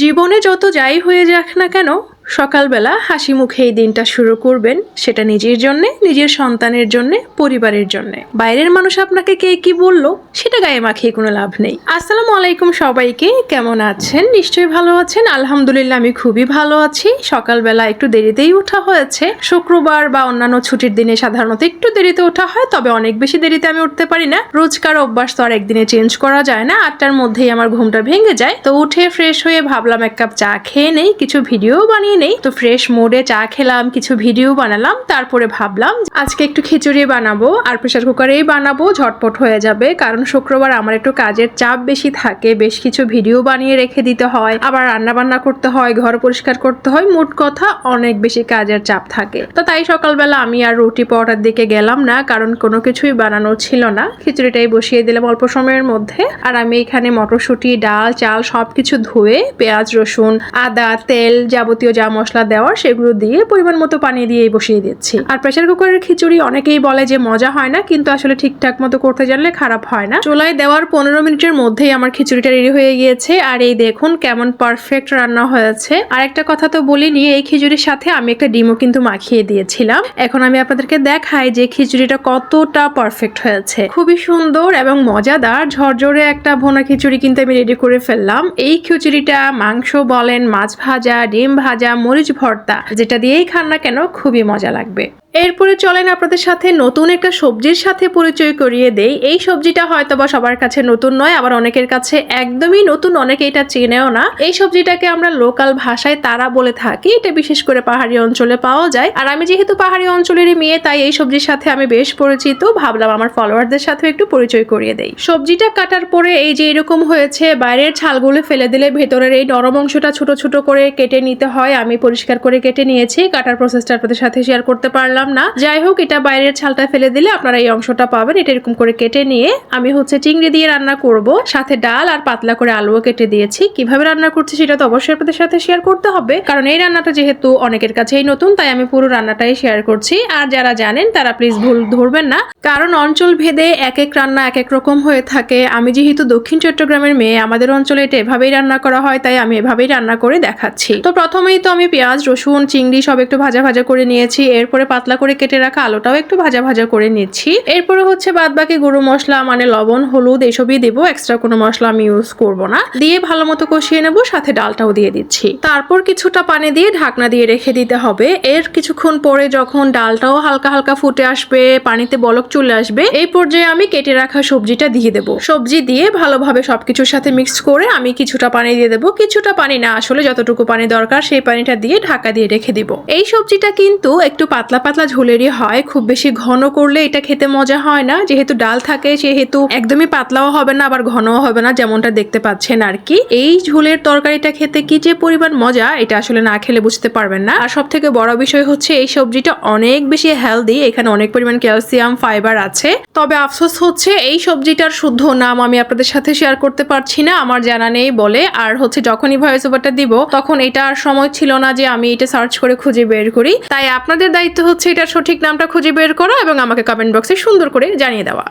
জীবনে যত যাই হয়ে যাক না কেন সকালবেলা হাসি মুখে এই দিনটা শুরু করবেন, সেটা নিজের জন্য, নিজের সন্তানের জন্য, পরিবারের জন্য। বাইরের মানুষ আপনাকে কে কি বলল, সেটা গায়ে মাখিয়ে কোনো লাভ নেই। আসসালামু আলাইকুম সবাইকে, কেমন আছেন? নিশ্চয়ই ভালো আছেন। আলহামদুলিল্লাহ, আমি খুবই ভালো আছি। সকালবেলা একটু দেরিতেই ওঠা হয়েছে। শুক্রবার বা অন্যান্য ছুটির দিনে সাধারণত একটু দেরিতে ওঠা হয়, তবে অনেক বেশি দেরিতে আমি উঠতে পারি না। রোজকার অভ্যাস তো আর একদিনে চেঞ্জ করা যায় না। আটটার মধ্যেই আমার ঘুমটা ভেঙে যায়। তো উঠে ফ্রেশ হয়ে ভাবলাম এক কাপ চা খেয়ে নেই, কিছু ভিডিও বানিয়ে নেই। তো ফ্রেশ মোডে চা খেলাম, কিছু ভিডিও বানালাম, তারপরে ভাবলাম আজকে একটু খিচুড়ি বানাবো, আর প্রেশার কুকারেই বানাবো, ঝটপট হয়ে যাবে। কারণ শুক্রবার আমার একটু কাজের চাপ বেশি থাকে, বেশ কিছু ভিডিও বানিয়ে রেখে দিতে হয়। আবার রান্না বান্না করতে হয়, ঘর পরিষ্কার করতে হয়, মোট কথা অনেক বেশি কাজের চাপ থাকে। তো তাই সকালবেলা আমি আর রুটি পরোটার দিকে গেলাম না, কারণ কোনো কিছুই বানানো ছিল না। খিচুড়িটাই বসিয়ে দিলাম অল্প সময়ের মধ্যে। আর আমি এখানে মটরশুঁটি, ডাল, চাল সবকিছু ধুয়ে পেঁয়াজ, রসুন, আদা, তেল যাবতীয় মশলা দেওয়ার সেগুলো দিয়ে পরিমাণ মতো পানি দিয়ে বসিয়ে দিচ্ছি। আর প্রেসার কুকারের খিচুড়ি অনেকেই বলে যে মজা হয় না, কিন্তু আসলে ঠিকঠাক মতো করতে জানলে খারাপ হয় না। চুলায় দেওয়ার পনেরো মিনিটের মধ্যেই আমার খিচুড়িটা রেডি হয়ে গিয়েছে। আর এই দেখুন কেমন পারফেক্ট রান্না হয়েছে। আর একটা কথা তো বলিনি, এই খিচুড়ির সাথে আমি একটা ডিমও কিন্তু মাখিয়ে দিয়েছিলাম। এখন আমি আপনাদেরকে দেখাই যে খিচুড়িটা কতটা পারফেক্ট হয়েছে। খুবই সুন্দর এবং মজাদার, ঝরঝরে একটা ভোনা খিচুড়ি কিন্তু আমি রেডি করে ফেললাম। এই খিচুড়িটা মাংস বলেন, মাছ ভাজা, ডিম ভাজা মরিচ ভর্তা যেটা দিয়েই খান না কেন খুবই মজা লাগবে। এরপরে চলেন আপনাদের সাথে নতুন একটা সবজির সাথে পরিচয় করিয়ে দেই। এই সবজিটা হয়তো বা সবার কাছে নতুন নয়, আবার অনেকের কাছে একদমই নতুন, অনেকে এটা চেনেও না। এই সবজিটাকে আমরা লোকাল ভাষায় তারা বলে থাকি, এটা বিশেষ করে পাহাড়ি অঞ্চলে পাওয়া যায়। আর আমি যেহেতু পাহাড়ি অঞ্চলেরই মেয়ে, তাই এই সবজির সাথে আমি বেশ পরিচিত। ভাবলাম আমার ফলোয়ারদের সাথে একটু পরিচয় করিয়ে দেই। সবজিটা কাটার পরে এই যে এরকম হয়েছে, বাইরের ছালগুলো ফেলে দিলে ভেতরের এই নরম অংশটা ছোট ছোট করে কেটে নিতে হয়। আমি পরিষ্কার করে কেটে নিয়েছি, কাটার প্রসেসটা আপনাদের সাথে শেয়ার করতে পারলাম। না। যাই হোক, এটা বাইরের ছালটা ফেলে দিলে আপনারা এই অংশটা পাবেন। এটা এরকম করে কেটে নিয়ে আমি হচ্ছে চিংড়ি দিয়ে রান্না করব। সাথে ডাল আর পাতলা করে আলুও কেটে দিয়েছি। কীভাবে রান্না করছি সেটা তো অবশ্যই আপনাদের সাথে শেয়ার করতে হবে। কারণ এই রান্নাটা যেহেতু অনেকের কাছেই নতুন, তাই আমি পুরো রান্নাটাই শেয়ার করছি। আর যারা জানেন, তারা প্লিজ ভুল ধরবেন না। কারণ অঞ্চল ভেদে এক এক রান্না এক এক রকম হয়ে থাকে। আমি যেহেতু দক্ষিণ চট্টগ্রামের মেয়ে, আমাদের অঞ্চলে এটা এভাবেই রান্না করা হয়, তাই আমি এভাবেই রান্না করে দেখাচ্ছি। তো প্রথমেই তো আমি পেঁয়াজ, রসুন, চিংড়ি সব একটু ভাজা ভাজা করে নিয়েছি। এরপরে পাতলা করে কেটে রাখা আলুটাও একটু ভাজা ভাজা করে নিচ্ছি। এরপরে হচ্ছে বাদ বাকি গুঁড়ো মশলা মানে লবণ, হলুদ এসবই দেবো এক্সট্রা কোনো মশলা আমি ইউজ করব না। দিয়ে ভালো মতো কষিয়ে নেব, সাথে ডালটাও দিয়ে দিচ্ছি। তারপর কিছুটা পানি দিয়ে ঢাকনা দিয়ে রেখে দিতে হবে। এর কিছুক্ষণ পরে যখন ডালটাও হালকা হালকা ফুটে আসবে, পানিতে বলক চলে আসবে, এই পর্যায়ে আমি কেটে রাখা সবজিটা দিয়ে দেবো। সবজি দিয়ে ভালোভাবে সবকিছুর সাথে মিক্স করে আমি কিছুটা পানি দিয়ে দেবো। কিছুটা পানি না আসলে যতটুকু পানি দরকার, সেই পানিটা দিয়ে ঢাকা দিয়ে রেখে দিব। এই সবজিটা কিন্তু একটু পাতলা পাতলা ঝোলেরই হয়, খুব বেশি ঘন করলে এটা খেতে মজা হয় না। যেহেতু ডাল থাকে, সেহেতু একদমই পাতলাও হবে না, আবার ঘনও হবে না, যেমনটা দেখতে পাচ্ছেন আর কি। এই ঝোলের তরকারিটা খেতে কি যে পরিমাণ মজা, এটা আসলে না খেলে বুঝতে পারবেন না। আর সব থেকে বড় বিষয় হচ্ছে, এই সবজিটা অনেক বেশি হেলদি এখানে অনেক পরিমাণ ক্যালসিয়াম ফাইবার আছে। তবে আফসোস হচ্ছে, এই সবজিটার শুদ্ধ নাম আমি আপনাদের সাথে শেয়ার করতে পারছি না, আমার জানা নেই বলে। আর হচ্ছে, যখনই ভয়েস ওভারটা দিব, তখন এটা আর সময় ছিল না যে আমি এটা সার্চ করে খুঁজে বের করি। তাই আপনাদের দায়িত্ব হচ্ছে এটার সঠিক নামটা খুঁজে বের করা এবং আমাকে কমেন্ট বক্সে সুন্দর করে জানিয়ে দেওয়া।